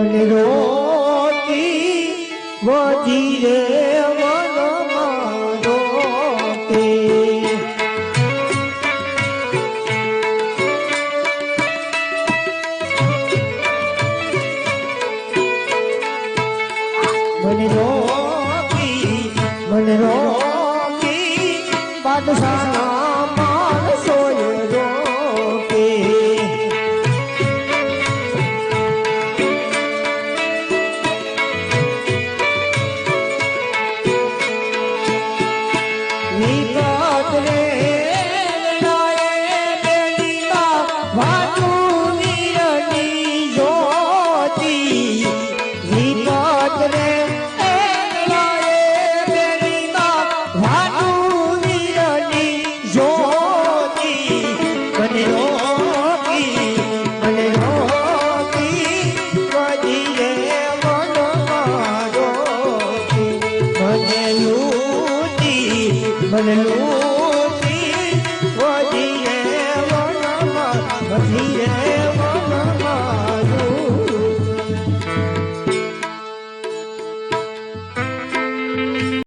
મને રોતી વજી રે મન રોતી મન રોતી મને રોકી બાદશાહના વિકટ રે લાયે બેલીમાં ભણલું વધી